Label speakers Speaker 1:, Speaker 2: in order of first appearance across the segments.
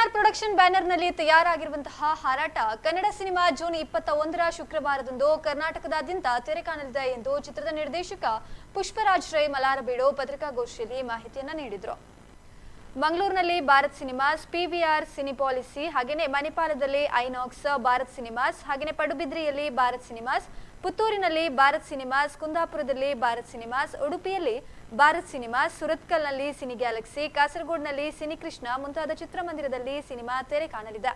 Speaker 1: PNR production ಬ್ಯಾನರ್ನಲ್ಲಿ ತಯಾರಾಗಿರುವಂತಹ ಹಾರಾಟ. Kannada cinema June ಇಪ್ಪತ್ತ ಒಂದರ ಶುಕ್ರವಾರದಂದು ಕರ್ನಾಟಕದಾದ್ಯಂತ ತೆರೆ ಕಾಣಲಿದೆ ಎಂದು ಚಿತ್ರದ ನಿರ್ದೇಶಕ ಪುಷ್ಪರಾಜ್ ರೈ ಮಲಾರಬೀಡು ಪತ್ರಿಕಾಗೋಷ್ಠಿಯಲ್ಲಿ ಮಾಹಿತಿಯನ್ನ ನೀಡಿದರು. ಮಂಗಳೂರಿನಲ್ಲಿ ಭಾರತ್ ಸಿನಿಮಾಸ್, ಪಿವಿಆರ್ ಸಿನಿಪಾಲಿಸಿ ಹಾಗೆಯೇ ಮಣಿಪಾಲದಲ್ಲಿ ಐನಾಕ್ಸ್, ಭಾರತ್ ಸಿನಿಮಾಸ್ ಹಾಗೆಯೇ ಪಡುಬಿದ್ರಿಯಲ್ಲಿ ಭಾರತ್ ಸಿನಿಮಾಸ್, ಪುತ್ತೂರಿನಲ್ಲಿ ಭಾರತ್ ಸಿನಿಮಾಸ್, ಕುಂದಾಪುರದಲ್ಲಿ ಭಾರತ್ ಸಿನಿಮಾಸ್, ಉಡುಪಿಯಲ್ಲಿ ಭಾರತ್ ಸಿನಿಮಾಸ್, ಸುರತ್ಕಲ್ನಲ್ಲಿ ಸಿನಿ ಗ್ಯಾಲಕ್ಸಿ, ಕಾಸರಗೋಡ್ನಲ್ಲಿ ಸಿನಿ ಕೃಷ್ಣ ಮುಂತಾದ ಚಿತ್ರಮಂದಿರದಲ್ಲಿ ಸಿನಿಮಾ ತೆರೆ ಕಾಣಲಿದೆ.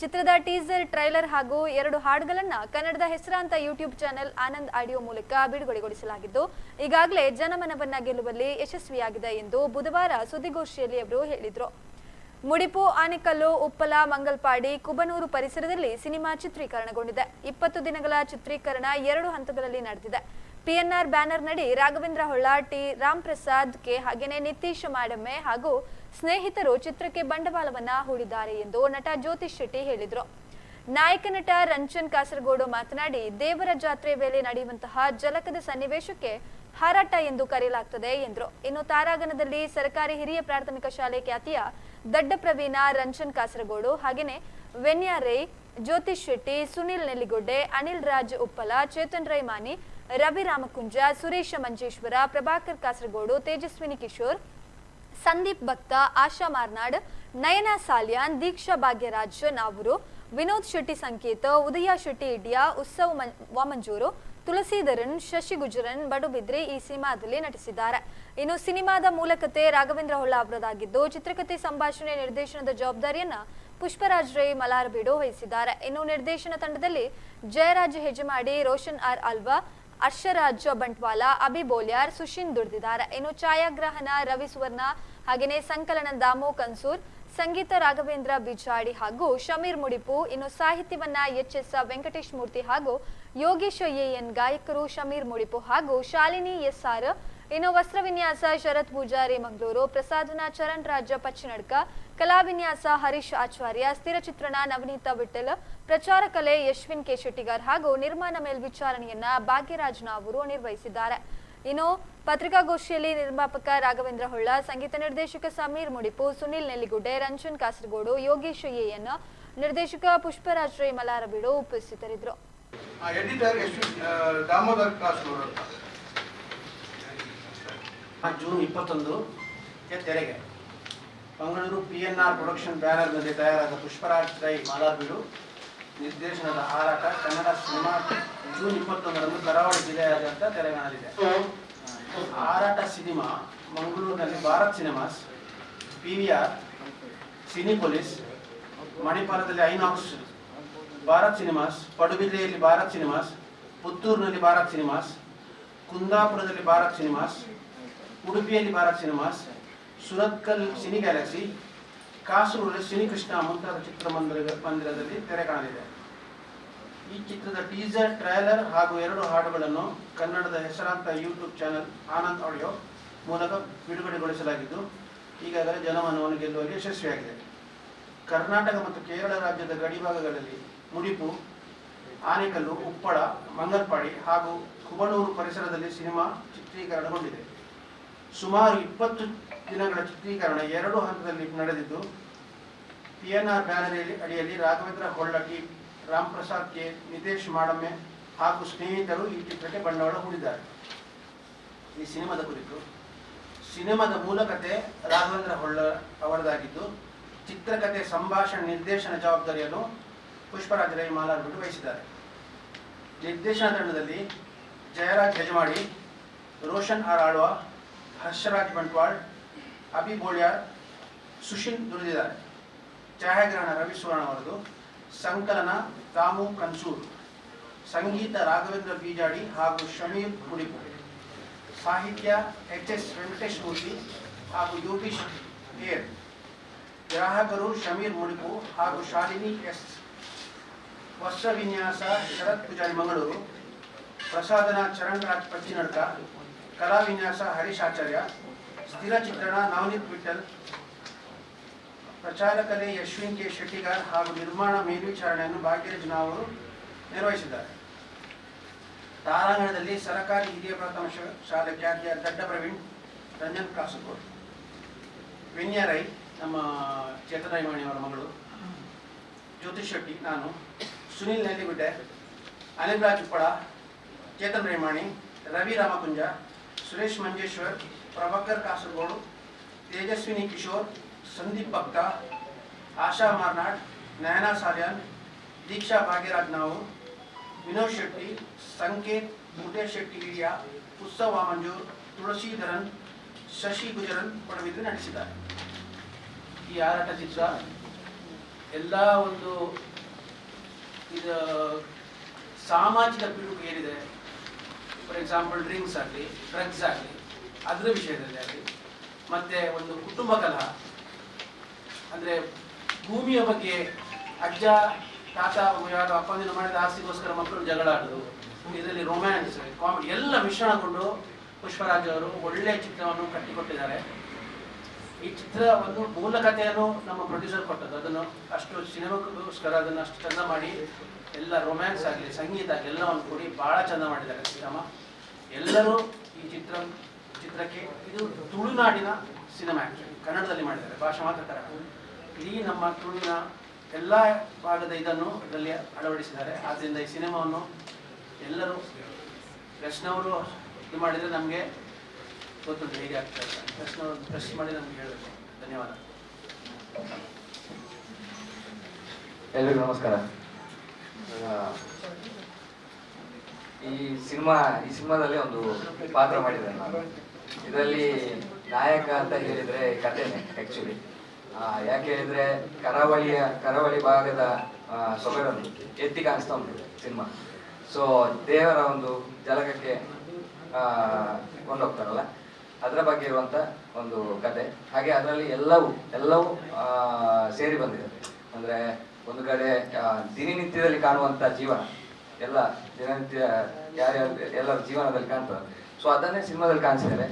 Speaker 1: ಚಿತ್ರದ ಟೀಸರ್, ಟ್ರೈಲರ್ ಹಾಗೂ ಎರಡು ಹಾಡುಗಳನ್ನ ಕನ್ನಡದ ಹೆಸರಾಂತ ಯೂಟ್ಯೂಬ್ ಚಾನೆಲ್ ಆನಂದ್ ಆಡಿಯೋ ಮೂಲಕ ಬಿಡುಗಡೆಗೊಳಿಸಲಾಗಿದ್ದು, ಈಗಾಗಲೇ ಜನಮನವನ್ನ ಗೆಲ್ಲುವಲ್ಲಿ ಯಶಸ್ವಿಯಾಗಿದೆ ಎಂದು ಬುಧವಾರ ಸುದ್ದಿಗೋಷ್ಠಿಯಲ್ಲಿ ಅವರು ಹೇಳಿದರು. ಮುಡಿಪು, ಆನೆಕಲ್ಲು, ಉಪ್ಪಲ, ಮಂಗಲ್ಪಾಡಿ, ಕುಬನೂರು ಪರಿಸರದಲ್ಲಿ ಸಿನಿಮಾ ಚಿತ್ರೀಕರಣಗೊಂಡಿದೆ. ಇಪ್ಪತ್ತು ದಿನಗಳ ಚಿತ್ರೀಕರಣ ಎರಡು ಹಂತಗಳಲ್ಲಿ ನಡೆದಿದೆ. ಪಿಎನ್ಆರ್ ಬ್ಯಾನರ್ ನಡಿ ರಾಘವೇಂದ್ರ ಹೊಳ್ಳಾಟಿ, ರಾಮ್ ಪ್ರಸಾದ್ ಕೆ, ಹಾಗೇನೆ ನಿತೀಶ್ ಮಾಡಮ್ಮೆ ಹಾಗೂ ಸ್ನೇಹಿತರು ಚಿತ್ರಕ್ಕೆ ಬಂಡವಾಳವನ್ನ ಹೂಡಿದ್ದಾರೆ ಎಂದು ನಟ ಜ್ಯೋತಿಷ್ ಶೆಟ್ಟಿ ಹೇಳಿದರು. ನಾಯಕ ನಟ ರಂಜನ್ ಕಾಸರಗೋಡು ಮಾತನಾಡಿ, ದೇವರ ಜಾತ್ರೆ ವೇಳೆ ನಡೆಯುವಂತಹ ಜಲಕದ ಸನ್ನಿವೇಶಕ್ಕೆ ಹಾರಾಟ ಎಂದು ಕರೆಯಲಾಗುತ್ತದೆ ಎಂದರು. ಇನ್ನು ತಾರಾಗಣದಲ್ಲಿ ಸರ್ಕಾರಿ ಹಿರಿಯ ಪ್ರಾಥಮಿಕ ಶಾಲೆ ಖ್ಯಾತಿಯ ದಡ್ಡ ಪ್ರವೀಣ ರಂಜನ್ ಕಾಸರಗೋಡು ಹಾಗೆಯೇ ವೆನ್ಯಾ ರೈ ಜ್ಯೋತಿಷ್ ಶೆಟ್ಟಿ, ಸುನಿಲ್ ನೆಲ್ಲಿಗೊಡ್ಡೆ ಅನಿಲ್ ರಾಜ್ ಉಪ್ಪಲ, ಚೇತನ್ ರೈ ಮಾನಿ ರವಿ ರಾಮಕುಂಜ, ಸುರೇಶ ಮಂಜೇಶ್ವರ, ಪ್ರಭಾಕರ್ ಕಾಸರಗೋಡು, ತೇಜಸ್ವಿನಿ ಕಿಶೋರ್, ಸಂದೀಪ್ ಭಕ್ತ, ಆಶಾ ಮಾರ್ನಾಡ್, ನಯನ ಸಾಲ್ಯಾನ್, ದೀಕ್ಷಾ ಭಾಗ್ಯರಾಜ್ ನಾವೂರು, ವಿನೋದ್ ಶೆಟ್ಟಿ ಸಂಕೇತ, ಉದಯ ಶೆಟ್ಟಿ ಇಡಿಯಾ, ಉತ್ಸವ್ ವಾಮಂಜೂರು, ತುಳಸೀಧರನ್, ಶಶಿ ಗುಜರನ್ ಬಡುಬಿದ್ರೆ ಈ ಸಿನಿಮಾದಲ್ಲಿ ನಟಿಸಿದ್ದಾರೆ. ಇನ್ನು ಸಿನಿಮಾದ ಮೂಲಕತೆ ರಾಘವೇಂದ್ರ ಹೊಳ್ಳ ಅವರದಾಗಿದ್ದು ಚಿತ್ರಕಥೆ ಸಂಭಾಷಣೆ, ನಿರ್ದೇಶನದ ಜವಾಬ್ದಾರಿಯನ್ನ ಪುಷ್ಪರಾಜ್ ರೈ ಮಲಾರ್ ಬಿಡೋ ವಹಿಸಿದ್ದಾರೆ. ಇನ್ನು ನಿರ್ದೇಶನ ತಂಡದಲ್ಲಿ ಜಯರಾಜ್ ಹೆಜಮಾಡಿ, ರೋಷನ್ ಆರ್ ಅಲ್ವಾ ಅರ್ಷರಾಜ್ ಬಂಟ್ವಾಲ, ಅಭಿ ಬೋಲ್ಯಾರ್, ಸುಶೀನ್ ದುಡ್ದಿದ್ದಾರೆ. ಇನ್ನು ಛಾಯಾಗ್ರಹಣ ರವಿ ಸುವರ್ಣ ಹಾಗೆಯೇ ಸಂಕಲನ ದಾಮೋ ಕನ್ಸೂರ್, ಸಂಗೀತ ರಾಘವೇಂದ್ರ ಬಿಜಾಡಿ ಹಾಗೂ ಶಮೀರ್ ಮುಡಿಪು, ಇನ್ನು ಸಾಹಿತ್ಯವನ್ನ ಎಚ್ ಎಸ್ ವೆಂಕಟೇಶ್ ಮೂರ್ತಿ ಹಾಗೂ ಯೋಗೇಶ್ ಎಎನ್ ಗಾಯಕರು ಶಮೀರ್ ಮುಡಿಪು ಹಾಗೂ ಶಾಲಿನಿ ಎಸ್ ಆರ್ ಇನ್ನು ವಸ್ತ್ರ ವಿನ್ಯಾಸ ಶರತ್ ಪೂಜಾರಿ ಮಂಗಳೂರು, ಪ್ರಸಾದನ ಚರಣ್ ರಾಜ ಪಚ್ಚಿನಡ್ಕ ಕಲಾ ವಿನ್ಯಾಸ ಹರೀಶ್ ಆಚಾರ್ಯ ಸ್ಥಿರ ಚಿತ್ರಣ ನವನೀತ ವಿಠಲ್ ಪ್ರಚಾರ ಕಲೆ ಯಶ್ವಿನ್ ಕೆ ಶೆಟ್ಟಿಗಾರ್ ಹಾಗೂ ನಿರ್ಮಾಣ ಮೇಲ್ವಿಚಾರಣೆಯನ್ನ ಭಾಗ್ಯರಾಜ್ ಅವರು ನಿರ್ವಹಿಸಿದ್ದಾರೆ. ಇನ್ನು ಪತ್ರಿಕಾಗೋಷ್ಠಿಯಲ್ಲಿ ನಿರ್ಮಾಪಕ ರಾಘವೇಂದ್ರ ಹೊಳ್ಳ ಸಂಗೀತ ನಿರ್ದೇಶಕ ಸಮೀರ್ ಮುಡಿಪು ಸುನಿಲ್ ನೆಲ್ಲಿಗುಡ್ಡೆ ರಂಜನ್ ಕಾಸರಗೋಡು ಯೋಗೇಶ್ ಎನ್ ನಿರ್ದೇಶಕ ಪುಷ್ಪರಾಜ್ ರೈ ಮಲಾರಬೀಡು ಉಪಸ್ಥಿತರಿದ್ದರು.
Speaker 2: ಎಡಿಟರ್ ಎಷ್ಟು ದಾಮೋದರ್ ಕಾಸೂರು ಅಂತ.
Speaker 3: ಜೂನ್ ಇಪ್ಪತ್ತೊಂದು ತೆರೆಗೆ. Mangaluru P N R production ಬ್ಯಾನರ್ನಲ್ಲಿ ತಯಾರಾದ ಪುಷ್ಪರಾಜ್ ರೈ ಮಾಲಾಬಿಡು ನಿರ್ದೇಶನದ ಹಾರಾಟ ಕನ್ನಡ ಸಿನಿಮಾ ಜೂನ್ ಇಪ್ಪತ್ತೊಂದರಂದು ಕರಾವಳಿ ಜಿಲ್ಲೆಯಾದ್ಯಂತ ತೆರೆಗಾಣಲಿದೆ. ಹಾರಾಟ ಸಿನಿಮಾ ಮಂಗಳೂರಿನಲ್ಲಿ Bharat cinemas P V R Cinepolis ಮಣಿಪಾಲದಲ್ಲಿ INOX Bharat cinemas ಪಡುಬಿದ್ರೆಯಲ್ಲಿ ಭಾರತ್ ಸಿನಿಮಾಸ್ ಪುತ್ತೂರಿನಲ್ಲಿ ಭಾರತ್ ಸಿನಿಮಾಸ್ ಕುಂದಾಪುರದಲ್ಲಿ ಭಾರತ್ ಸಿನಿಮಾಸ್ ಉಡುಪಿಯಲ್ಲಿ Bharat cinemas Surathkal cine galaxy ಕಾಸರೂರಲ್ಲಿ Srikrishna Krishna ಮುಂತಾದ ಚಿತ್ರಮಂದಿರ ಮಂದಿರದಲ್ಲಿ ತೆರೆ ಕಾಣಲಿದೆ. ಈ ಚಿತ್ರದ ಟೀಸರ್, ಟ್ರೈಲರ್ ಹಾಗೂ ಎರಡು ಹಾಡುಗಳನ್ನು ಕನ್ನಡದ ಹೆಸರಾಂತ ಯೂಟ್ಯೂಬ್ ಚಾನೆಲ್ ಆನಂದ್ ಆಡಿಯೋ ಮೂಲಕ ಬಿಡುಗಡೆಗೊಳಿಸಲಾಗಿದ್ದು, ಈಗಾಗಲೇ ಜನಮನವನ್ನು ಗೆಲ್ಲುವಲ್ಲಿ ಯಶಸ್ವಿಯಾಗಿದೆ. ಕರ್ನಾಟಕ ಮತ್ತು ಕೇರಳ ರಾಜ್ಯದ ಗಡಿಭಾಗಗಳಲ್ಲಿ ಮುಡಿಪು, ಆನೆಕಲ್ಲು, ಉಪ್ಪಳ ಮಂಗಲ್ಪಾಡಿ ಹಾಗೂ ಕುಬಣೂರು ಪರಿಸರದಲ್ಲಿ ಸಿನಿಮಾ ಚಿತ್ರೀಕರಣಗೊಂಡಿದೆ. ಸುಮಾರು ಇಪ್ಪತ್ತು ದಿನಗಳ ಚಿತ್ರೀಕರಣ ಎರಡು ಹಂತದಲ್ಲಿ ನಡೆದಿದ್ದು ಪಿ ಎನ್ ಆರ್ ಬ್ಯಾನರ್ ಅಡಿಯಲ್ಲಿ ರಾಘವೇಂದ್ರ ಹೊಳ್ಳಟ್ಟಿ ರಾಮ್ ಪ್ರಸಾದ್ ಕೆ ನಿತೇಶ್ ಮಾಡಮ್ಮೆ ಹಾಗೂ ಸ್ನೇಹಿತರು ಈ ಚಿತ್ರಕ್ಕೆ ಬಂಡವಾಳ ಹೂಡಿದ್ದಾರೆ. ಈ ಸಿನಿಮಾದ ಕುರಿತು ಸಿನಿಮಾದ ಮೂಲಕತೆ ರಾಘವೇಂದ್ರ ಹೊಳ್ಳ ಅವರದಾಗಿದ್ದು ಚಿತ್ರಕಥೆ ಸಂಭಾಷಣೆ ನಿರ್ದೇಶನ ಜವಾಬ್ದಾರಿಯನ್ನು ಪುಷ್ಪರಾಜ ರೈ ಮಾಲಾರ್ಬಿಟ್ಟು ವಹಿಸಿದ್ದಾರೆ. ನಿರ್ದೇಶನ ತಂಡದಲ್ಲಿ ಜಯರಾಜ್ ಯಜಮಾಡಿ, ರೋಷನ್ ಆರ್ ಆಳ್ವಾ, ಹರ್ಷರಾಜ್ ಬಂಟ್ವಾಳ್ ಅಭಿ ಬೋಳ್ಯಾರ್ ಸುಶೀಲ್ ದುಡಿದಿದ್ದಾರೆ ಛಾಯಾಗ್ರಹಣ ರವಿ ಸುವರ್ಣ ಅವರದು, ಸಂಕಲನ ರಾಮು ಕನ್ಸೂರ್, ಸಂಗೀತ ರಾಘವೇಂದ್ರ ಬೀಜಾಡಿ ಹಾಗೂ ಶಮೀರ್ ಮುಡಿಪು. ಸಾಹಿತ್ಯ ಎಚ್ ಎಸ್ ವೆಂಕಟೇಶ್ ಮೂರ್ತಿ ಹಾಗೂ ಯೋಗೀಶ್ ಏರ್ ಗ್ರಾಹಕರು ಶಮೀರ್ ಮುಡಿಪು ಹಾಗೂ ಶಾಲಿನಿ ಎಸ್. ವಸ್ತ್ರ ವಿನ್ಯಾಸ ಶರತ್ ಪೂಜಾರಿ ಮಂಗಳೂರು. ಪ್ರಸಾದನ ಚರಣರಾಜ್ ಪಚ್ಚಿನಡ್ಕ ಕಲಾ ವಿನ್ಯಾಸ ಹರೀಶ್ ಆಚಾರ್ಯ ಸ್ಥಿರ ಚಿತ್ರಣ ನವನೀತ್ ವಿಠಲ್ ಪ್ರಚಾರ ಕಲೆ, ಯಶ್ವಿನ್ ಕೆ ಶೆಟ್ಟಿಗಾರ್ ಹಾಗೂ ನಿರ್ಮಾಣ ಮೇಲ್ವಿಚಾರಣೆಯನ್ನು ಭಾಗ್ಯರಾಜ್ ಅವರು ನಿರ್ವಹಿಸಿದ್ದಾರೆ. ತಾರಾಂಗಣದಲ್ಲಿ ಸರಕಾರಿ ಹಿರಿಯ ಪ್ರಾಥಮಿಕ ಶಾ- ಶಾಲೆ ಖ್ಯಾತಿಯ ದಡ್ಡ ಪ್ರವೀಣ್, ರಂಜನ್ ಕಾಸರಗೋಡ್, ವಿನ್ಯ ರೈ, ನಮ್ಮ ಚೇತನ ಅವರ ಮಗಳು ಜ್ಯೋತಿಷ್ ಶೆಟ್ಟಿ, ನಾನು, ಸುನಿಲ್ ನೆಲ್ಲಿಗುಡ್ಡೆ, ಅನಿಲ್ ರಾಜ್ ಉಪ್ಪಳ ಚೇತನ್ ರೈಮಾಣಿ ರವಿ ರಾಮಕುಂಜ, ಸುರೇಶ್ ಮಂಜೇಶ್ವರ್ ಪ್ರಭಾಕರ್ ಕಾಸರಗೋಡು, ತೇಜಸ್ವಿನಿ ಕಿಶೋರ್, ಸಂದೀಪ್ ಭಕ್ತ, ಆಶಾ ಮಾರ್ನಾಡ್, ನಯನಾ ಸಾಲ್ಯಾನ್, ದೀಕ್ಷಾ ಭಾಗ್ಯರಾಜ್ ನಾವು, ವಿನೋದ್ ಶೆಟ್ಟಿ, ಸಂಕೇತ್ ಮುಟೇಶ್ ಶೆಟ್ಟಿ ಹಿರಿಯ, ಉತ್ಸವ ಮಂಜೂರ್ ತುಳಸೀಧರನ್ ಶಶಿ ಗುಜರನ್ ಪಡವಿದ್ರು ನಡೆಸಿದ್ದಾರೆ ಈ ಹಾರಾಟ ಚಿತ್ರ ಎಲ್ಲ ಒಂದು ಇದು ಸಾಮಾಜಿಕ ಪಿಡುಗು ಏನಿದೆ? ಫಾರ್ ಎಕ್ಸಾಂಪಲ್ ಡ್ರಿಂಕ್ಸ್ ಆಗಲಿ ಡ್ರಗ್ಸ್ ಆಗಲಿ ಅದರ ವಿಷಯದಲ್ಲಿ ಆಗಲಿ ಮತ್ತೆ ಒಂದು ಕುಟುಂಬ ಕಲಹ. ಅಂದರೆ ಭೂಮಿಯ ಬಗ್ಗೆ ಅಜ್ಜ, ತಾತ ಯಾರು ಅಪ್ಪಂದಿನ ಮಾಡಿದ ಆಸ್ತಿಗೋಸ್ಕರ ಮಕ್ಕಳು ಜಗಳ ಆಡೋದು. ಇದರಲ್ಲಿ ರೊಮ್ಯಾನ್ಸ್ ಕಾಮಿಡಿ ಎಲ್ಲ ಮಿಶ್ರಣಗೊಂಡು ಪುಷ್ಪರಾಜ್ ಅವರು ಒಳ್ಳೆಯ ಚಿತ್ರವನ್ನು ಕಟ್ಟಿಕೊಟ್ಟಿದ್ದಾರೆ. ಈ ಚಿತ್ರ ಒಂದು ಮೂಲ ಕಥೆಯನ್ನು ನಮ್ಮ ಪ್ರೊಡ್ಯೂಸರ್ ಕೊಟ್ಟದ್ದು. ಅದನ್ನು ಅಷ್ಟು ಸಿನಿಮಾಗೋಸ್ಕರ ಅದನ್ನು ಅಷ್ಟು ಚಂದ ಮಾಡಿ ಎಲ್ಲ ರೊಮ್ಯಾನ್ಸ್ ಆಗಲಿ, ಸಂಗೀತ ಆಗಲಿ ಎಲ್ಲವನ್ನು ಕೂಡಿ ಭಾಳ ಚಂದ ಮಾಡಿದ್ದಾರೆ ಸಿನಿಮಾ ಎಲ್ಲರೂ ಈ ಚಿತ್ರ ಚಿತ್ರಕ್ಕೆ ಇದು ತುಳುನಾಡಿನ ಸಿನಿಮಾ ಆ್ಯಕ್ಚುಲಿ ಕನ್ನಡದಲ್ಲಿ ಮಾಡಿದ್ದಾರೆ, ಭಾಷೆ ಮಾತ್ರ ಕನ್ನಡ. ಇಡೀ ನಮ್ಮ ತುಳುವಿನ ಎಲ್ಲ ಭಾಗದ ಇದನ್ನು ಇದರಲ್ಲಿ ಅಳವಡಿಸಿದ್ದಾರೆ. ಆದ್ದರಿಂದ ಈ ಸಿನಿಮಾವನ್ನು ಎಲ್ಲರೂ ಕೃಷ್ಣವರು ಇದು ಮಾಡಿದರೆ ನಮಗೆ ಗೊತ್ತುಂಟು, ಹೇಗೆ ಆಗ್ತದೆ ಕೃಷ್ಣವರು ಕೃಷಿ ಮಾಡಿ ನಮ್ಗೆ ಹೇಳಬೇಕು. ಧನ್ಯವಾದ.
Speaker 4: ಎಲ್ರಿಗೂ ನಮಸ್ಕಾರ. ಈ ಸಿನಿಮಾ, ಈ ಸಿನಿಮಾದಲ್ಲಿ ಒಂದು ಪಾತ್ರ ಮಾಡಿದ್ದೇನೆ ನಾನು. ಇದರಲ್ಲಿ ನಾಯಕ ಅಂತ ಹೇಳಿದ್ರೆ ಕಥೆನೆ ಆಕ್ಚುಲಿ ಯಾಕೆ ಹೇಳಿದ್ರೆ ಕರಾವಳಿಯ, ಕರಾವಳಿ ಭಾಗದ ಸೊಗಡನ್ನು ಎತ್ತಿ ಕಾಣಿಸ್ತಾ ಉಂಟು ಸಿನಿಮಾ. ಸೊ ದೇವರ ಒಂದು ಜಲಕಕ್ಕೆ ಕೊಂಡೋಗ್ತಾರಲ್ಲ, ಅದರ ಬಗ್ಗೆ ಇರುವಂತ ಒಂದು ಕತೆ. ಹಾಗೆ ಅದರಲ್ಲಿ ಎಲ್ಲವೂ ಎಲ್ಲವೂ ಸೇರಿ ಬಂದಿದೆ. ಅಂದ್ರೆ ಒಂದು ಕಡೆ ದಿನನಿತ್ಯದಲ್ಲಿ ಕಾಣುವಂತ ಜೀವನ. ಎಲ್ಲ ದಿನನಿತ್ಯ, ಯಾರ್ಯಾರು, ಎಲ್ಲರ ಜೀವನದಲ್ಲಿ ಕಾಣ್ತಾರೆ ಸೊ ಅದನ್ನೇ ಸಿನಿಮಾದಲ್ಲಿ ಕಾಣಿಸಿದ್ದಾರೆ.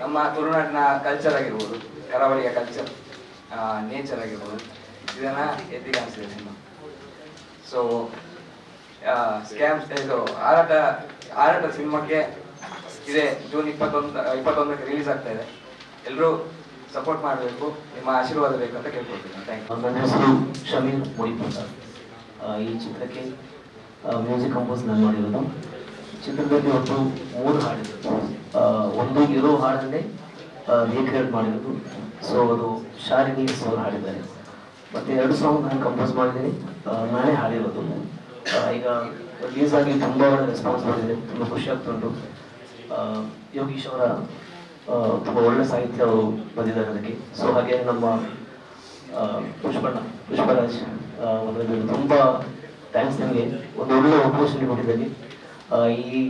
Speaker 4: ನಮ್ಮ ತುಳುನಾಡಿನ ಕಲ್ಚರ್ ಆಗಿರ್ಬೋದು ಕರಾವಳಿಯ ಕಲ್ಚರ್ ನೇಚರ್ ಆಗಿರ್ಬೋದು ಇದನ್ನು ಎತ್ತಿ ಕಾಣಿಸಿದೆ ಸಿನಿಮಾ. ಸೊ ಸ್ಕ್ಯಾಮ್ ಇದು ಹಾರಾಟ ಹಾರಾಟ ಸಿನಿಮಾಕ್ಕೆ ಇದೆ. ಜೂನ್ ಇಪ್ಪತ್ತೊಂದು ಇಪ್ಪತ್ತೊಂದಕ್ಕೆ ರಿಲೀಸ್ ಆಗ್ತಾ ಇದೆ. ಎಲ್ಲರೂ ಸಪೋರ್ಟ್ ಮಾಡಬೇಕು ನಿಮ್ಮ ಆಶೀರ್ವಾದ ಬೇಕು ಅಂತ ಕೇಳ್ಕೊಳ್ತೀನಿ.
Speaker 5: ಹೆಸರು ಶಮೀರ್ ಆ, ಈ ಚಿತ್ರಕ್ಕೆ ಮ್ಯೂಸಿಕ್ ಕಂಪೋಸ್ ನಾನು ಮಾಡಿರೋದು. ಚಿತ್ರದಲ್ಲಿ ಒಂದು ಮೂರು ಹಾಡಿದ್ರು. ಒಂದು ಇರೋ ಹಾಡನ್ನೇ ರೀಕ್ರಿಯೇಟ್ ಮಾಡಿರೋದು. ಸೊ ಅದು ಶಾಲಿನಿ ಸೋಲ್ ಹಾಡಿದ್ದಾರೆ. ಮತ್ತೆ ಎರಡು ಸಾಂಗ್ ನಾನು ಕಂಪೋಸ್ ಮಾಡಿದ್ದೀನಿ. ನಾನೇ ಹಾಡಿರೋದು. ಈಗ ರಿಲೀಸ್ ಆಗಿ ತುಂಬ ರೆಸ್ಪಾನ್ಸ್ ಮಾಡಿದೆ ತುಂಬ ಖುಷಿ ಆಗ್ತುಂಟು. ಯೋಗೀಶ್ ಅವರ ತುಂಬ ಒಳ್ಳೆ ಸಾಹಿತ್ಯ ಅವರು ಬಂದಿದ್ದಾರೆ ಅದಕ್ಕೆ. ಸೊ ಹಾಗೆ ನಮ್ಮ ಪುಷ್ಪಣ್ಣ, ಪುಷ್ಪರಾಜ್ ಒಂದು ತುಂಬ ಥ್ಯಾಂಕ್ಸ್ ನಿಮಗೆ ಒಂದು ಒಳ್ಳೆ ಆಪರ್ಚುನಿಟಿ ಕೊಟ್ಟಿದ್ದೀರಿ ಈ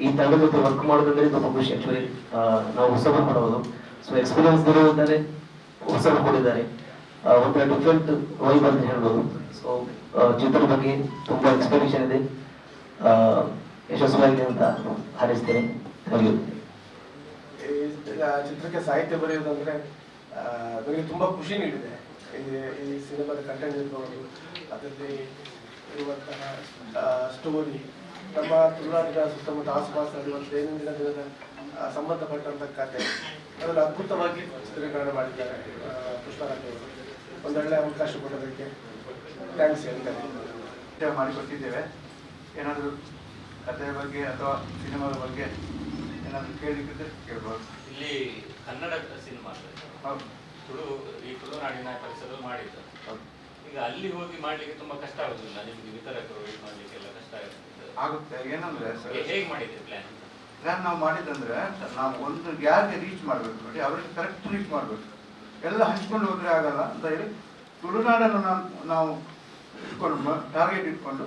Speaker 5: ಈ ತಂಡದ ಜೊತೆ ವರ್ಕ್ ಮಾಡೋದಂದ್ರೆ ತುಂಬ ಖುಷಿ ಆ್ಯಕ್ಚುಲಿ ನಾವು ಹೊಸಬರು ಮಾಡೋದು ಸೊ ಎಕ್ಸ್ಪೀರಿಯನ್ಸ್ ಇದ್ದಾರೆ ಹೊಸಬರು ಕೊಡಿದ್ದಾರೆ ಒಂಥರ ಡಿಫ್ರೆಂಟ್ ವೈಬ್ ಅಂತ ಹೇಳ್ಬೋದು. ಸೊ ಚಿತ್ರದ ಬಗ್ಗೆ ತುಂಬ ಎಕ್ಸ್ಪೆಕ್ಟೇಷನ್ ಇದೆ. ಯಶಸ್ವಿಯಾಗಿದೆ ಅಂತ ಹಾರೈಸ್ತೇನೆ. ಥ್ಯಾಂಕ್
Speaker 2: ಚಿತ್ರಕ್ಕೆ ಸಾಹಿತ್ಯ ಬರೆಯುವುದಂದ್ರೆ ಆ, ನನಗೆ ತುಂಬ ಖುಷಿ ನೀಡಿದೆ. ಈ ಸಿನಿಮಾದ ಕಂಟೆಂಟ್ ಇರ್ಬೋದು ಅದರಲ್ಲಿ ಇರುವಂತಹ ಸ್ಟೋರಿ ನಮ್ಮ ತುಳುನಾಡಿನ ಸುತ್ತಮುತ್ತ ಆಸುಪಾಸು ನಡೆಯುವಂತ ದೈನಂದಿನ ದಿನದ ಆ, ಸಂಬಂಧಪಟ್ಟಂಥ ಕತೆ. ಅದರಲ್ಲಿ ಅದ್ಭುತವಾಗಿ ಚಿತ್ರೀಕರಣ ಮಾಡಿದ್ದಾರೆ ಪುಷ್ಪರಾಜವರು ಒಂದೊಳ್ಳೆ ಅವಕಾಶ ಕೊಡೋದಕ್ಕೆ ಥ್ಯಾಂಕ್ಸ್ ಹೇಳ್ತಾರೆ. ಮಾಡಿಕೊಟ್ಟಿದ್ದೇವೆ ಏನಾದರೂ ಕಥೆಯ ಬಗ್ಗೆ ಅಥವಾ ಸಿನಿಮಾದ ಬಗ್ಗೆ ಏನಾದರೂ ಕೇಳಲಿಕ್ಕಿದ್ರೆ ಕೇಳ್ಬೋದು.
Speaker 6: ಇಲ್ಲಿ ಕನ್ನಡ ಸಿನಿಮಾ
Speaker 2: ಹೌದು.
Speaker 6: ತುಳು ಈ ತುಳುನಾಡಿನ ಪರಿಸರದಲ್ಲಿ ಮಾಡಿದ್ದು.
Speaker 2: ಹೌದು.
Speaker 6: ಈಗ ಅಲ್ಲಿ ಹೋಗಿ ಮಾಡ್ಲಿಕ್ಕೆ ತುಂಬಾ ಕಷ್ಟ ಆಗುದಿಲ್ಲ ನಿಮ್ಗೆ ವಿತರಕರು ಇದು ಮಾಡ್ಲಿಕ್ಕೆಲ್ಲ ಕಷ್ಟ ಆಗುತ್ತೆ
Speaker 2: ಆಗುತ್ತೆ ಏನಂದ್ರೆ ಸರ್
Speaker 6: ಹೇಗೆ ಮಾಡಿದ್ರಿ ಪ್ಲಾನ್
Speaker 2: ಪ್ಲಾನ್ ನಾವು ಮಾಡಿದಂದ್ರೆ ನಾವು ಒಂದು ಯಾರಿಗೆ ರೀಚ್ ಮಾಡಬೇಕು ನೋಡಿ ಅವರಿಗೆ ಕರೆಕ್ಟ್ ರೀಚ್ ಮಾಡಬೇಕು. ಎಲ್ಲ ಹಂಚ್ಕೊಂಡು ಹೋದ್ರೆ ಆಗಲ್ಲ ಅಂತ ಹೇಳಿ ತುಳುನಾಡನ್ನು ನಾವು ನಾವು ಇಟ್ಕೊಂಡು ಟಾರ್ಗೆಟ್ ಇಟ್ಕೊಂಡು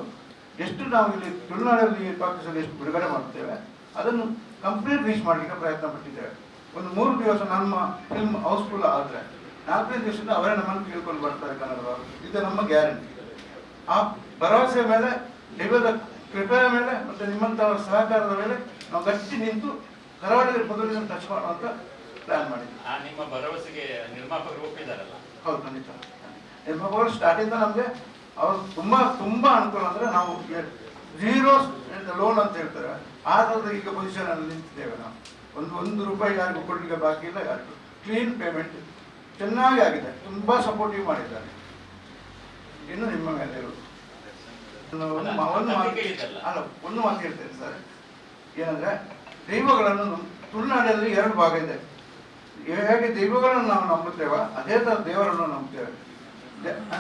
Speaker 2: ಎಷ್ಟು ನಾವು ಇಲ್ಲಿ ತುಳುನಾಡಲ್ಲಿ ಪಾಕಿಸ್ತಾನ ಎಷ್ಟು ಬಿಡುಗಡೆ ಮಾಡ್ತೇವೆ ಅದನ್ನು ಕಂಪ್ಲೀಟ್ ರೀಚ್ ಮಾಡಲಿಕ್ಕೆ ಪ್ರಯತ್ನ ಪಟ್ಟಿದ್ದೇವೆ. ಒಂದು ಮೂರು ದಿವಸ ನಮ್ಮ ಫಿಲ್ಮ್ ಹೌಸ್ಫುಲ್ ಆದರೆ. ನಾಲ್ಕನೇ ದಿವಸದಿಂದ ಅವರೇ ನಮ್ಮನ್ನು ಕೇಳ್ಕೊಂಡು ಬರ್ತಾರೆ ಕನ್ನಡದವರು. ಇದು ನಮ್ಮ ಗ್ಯಾರಂಟಿ. ಆ ಭರವಸೆ ಮೇಲೆ ದೈವದ ಕೃಪೆಯ ಮೇಲೆ ಮತ್ತು ನಿಮ್ಮಂಥವರ ಸಹಕಾರದ ಮೇಲೆ ನಾವು ಗಟ್ಟಿ ನಿಂತು ಕರಾವಳಿ ಮೊದಲಿನ ಟಚ್ ಮಾಡುವಂತ ಪ್ಲಾನ್ ಮಾಡಿದ್ವಿ
Speaker 6: ಆ ನಿಮ್ಮ ಭರವಸೆಗೆ ನಿರ್ಮಾಪಕರು ಒಪ್ಪಿದಾರಲ್ಲ
Speaker 2: ಹೌದು ಖಂಡಿತ. ನಿರ್ಮಾಪಕರು ಸ್ಟಾರ್ಟಿಂದ ನಮಗೆ ಅವರು ತುಂಬ ತುಂಬ ಅನುಕೂಲ ಅಂದರೆ ನಾವು ಝೀರೋ ಲೋನ್ ಅಂತ ಹೇಳ್ತಾರೆ. ಆ ಥರದ ಈಗ ಪೊಸಿಷನ್ ಅಲ್ಲಿ ನಿಂತಿದ್ದೇವೆ ನಾವು. ಒಂದು ಒಂದು ರೂಪಾಯಿ ಯಾರಿಗೂ ಕೊಡಲಿಕ್ಕೆ ಬಾಕಿ ಇಲ್ಲ ಯಾರಿಗೂ. ಕ್ಲೀನ್ ಪೇಮೆಂಟ್ ಚೆನ್ನಾಗಿ ಆಗಿದೆ. ತುಂಬ ಸಪೋರ್ಟಿವ್ ಮಾಡಿದ್ದಾರೆ. ಇನ್ನು ನಿಮ್ಮ ಮೇಲೆ ಇರೋದು ಒಂದು ಒಂದು ಮಾತು ಅಲ್ಲ ಒಂದು ಮಾತು ಹೇಳ್ತೇನೆ ಸರ್. ಏನಂದ್ರೆ ದೈವಗಳನ್ನು ತುಳುನಾಡಲ್ಲಿ ಎರಡು ಭಾಗ ಇದೆ. ಹೇಗೆ ದೈವಗಳನ್ನು ನಾವು ನಂಬುತ್ತೇವೆ ಅದೇ ಥರ ದೇವರನ್ನು ನಂಬುತ್ತೇವೆ.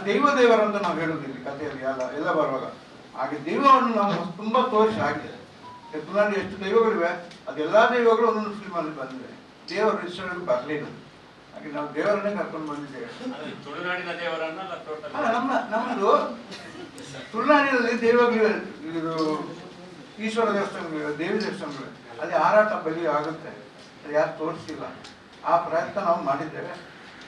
Speaker 2: ದೈವ ದೇವರಂತ ನಾವು ಹೇಳುದಿಲ್ಲ ಕಥೆಯಲ್ಲಿ ಎಲ್ಲ ಎಲ್ಲ ಬರುವಾಗ. ಹಾಗೆ ದೈವವನ್ನು ನಾವು ತುಂಬಾ ತೋರಿಸಿ ಆಗಿದೆ ತುಳುನಾಡು ಎಷ್ಟು ದೈವಗಳಿವೆ ಅದೆಲ್ಲಾ ದೈವಗಳು ಒಂದೊಂದು ಫಿಲ್ಮಲ್ಲಿ ಬಂದಿವೆ. ದೇವರು ಇಷ್ಟ ಬರಲಿಲ್ಲ. ಹಾಗೆ ನಾವು ದೇವರನ್ನೇ ಕರ್ಕೊಂಡು ಬಂದಿದ್ದೇವೆ.
Speaker 6: ತುಳುನಾಡಿನ ದೇವರನ್ನ ಅಲ್ಲ
Speaker 2: ನಮ್ಮ ನಮ್ಮದು ತುಳುನಾಡಿನಲ್ಲಿ ದೇವಗಳಿವೆ ಇದು ಈಶ್ವರ ದೇವಸ್ಥಾನಗಳಿವೆ ದೇವಿ ದೇವಸ್ಥಾನಗಳಿವೆ. ಅಲ್ಲಿ ಹಾರಾಟ ಬಲಿ ಆಗುತ್ತೆ. ಅದು ಯಾರು ತೋರಿಸಿಲ್ಲ. ಆ ಪ್ರಯತ್ನ ನಾವು ಮಾಡಿದ್ದೇವೆ.